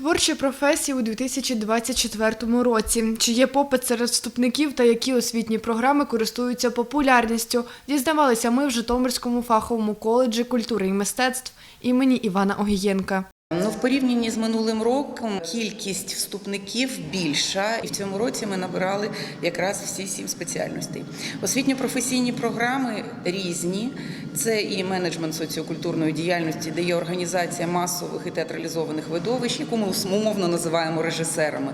Творчі професії у 2024 році. Чи є попит серед вступників та які освітні програми користуються популярністю? Дізнавалися ми в Житомирському фаховому коледжі культури і мистецтв імені Івана Огієнка. Ну, в порівнянні з минулим роком кількість вступників більша, і в цьому році ми набирали якраз всі сім спеціальностей. Освітньо-професійні програми різні. Це і менеджмент соціокультурної діяльності, де є організація масових і театралізованих видовищ, яку ми умовно називаємо режисерами.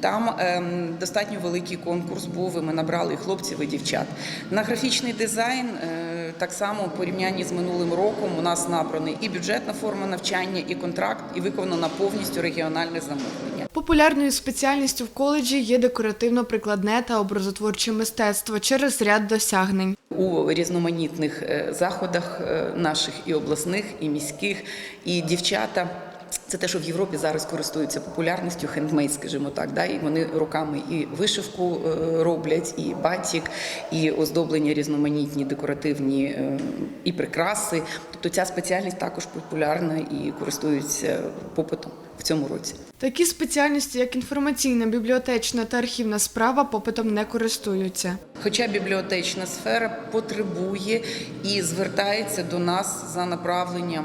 Там ем, достатньо великий конкурс був, і ми набрали і хлопців і дівчат. На графічний дизайн е, так само у порівнянні з минулим роком у нас набраний і бюджетна форма навчання, і контракт, і виконано повністю регіональне замовлення. Популярною спеціальністю в коледжі є декоративно-прикладне та образотворче мистецтво через ряд досягнень. У різноманітних е, заходах е, наших і обласних, і міських, і дівчата. Це те, що в Європі зараз користуються популярністю, хендмейд, скажімо так. Да? І вони руками і вишивку е, роблять, і батік, і оздоблення різноманітні, декоративні е, і прикраси. Тобто ця спеціальність також популярна і користується попитом в цьому році. Такі спеціальності, як інформаційна, бібліотечна та архівна справа, попитом не користуються. Хоча бібліотечна сфера потребує і звертається до нас за направленням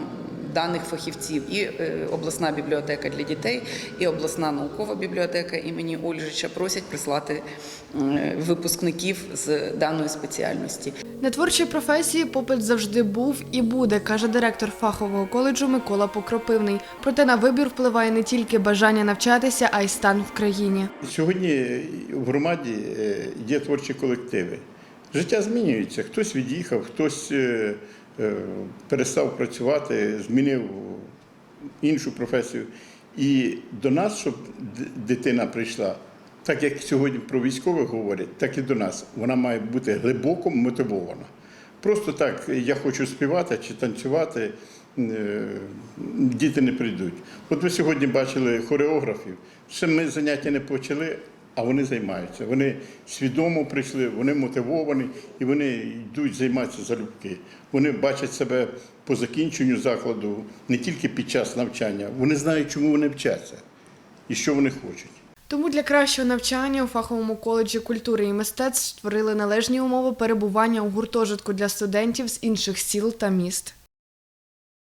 даних фахівців, і е, обласна бібліотека для дітей, і обласна наукова бібліотека імені Ольжича просять прислати е, випускників з даної спеціальності. На творчі професії попит завжди був і буде, каже директор фахового коледжу Микола Покропивний. Проте на вибір впливає не тільки бажання навчатися, а й стан в країні. Сьогодні в громаді е, є творчі колективи. Життя змінюється. Хтось від'їхав, хтось перестав працювати, змінив іншу професію. І до нас, щоб дитина прийшла, так як сьогодні про військових говорять, так і до нас. Вона має бути глибоко мотивована. Просто так, я хочу співати чи танцювати, е, діти не прийдуть. От ви сьогодні бачили хореографів. Ще ми заняття не почали, а вони займаються. Вони свідомо прийшли, вони мотивовані і вони йдуть займатися залюбки. Вони бачать себе по закінченню закладу не тільки під час навчання, вони знають, чому вони вчаться і що вони хочуть. Тому для кращого навчання у фаховому коледжі культури і мистецтв створили належні умови перебування у гуртожитку для студентів з інших сіл та міст.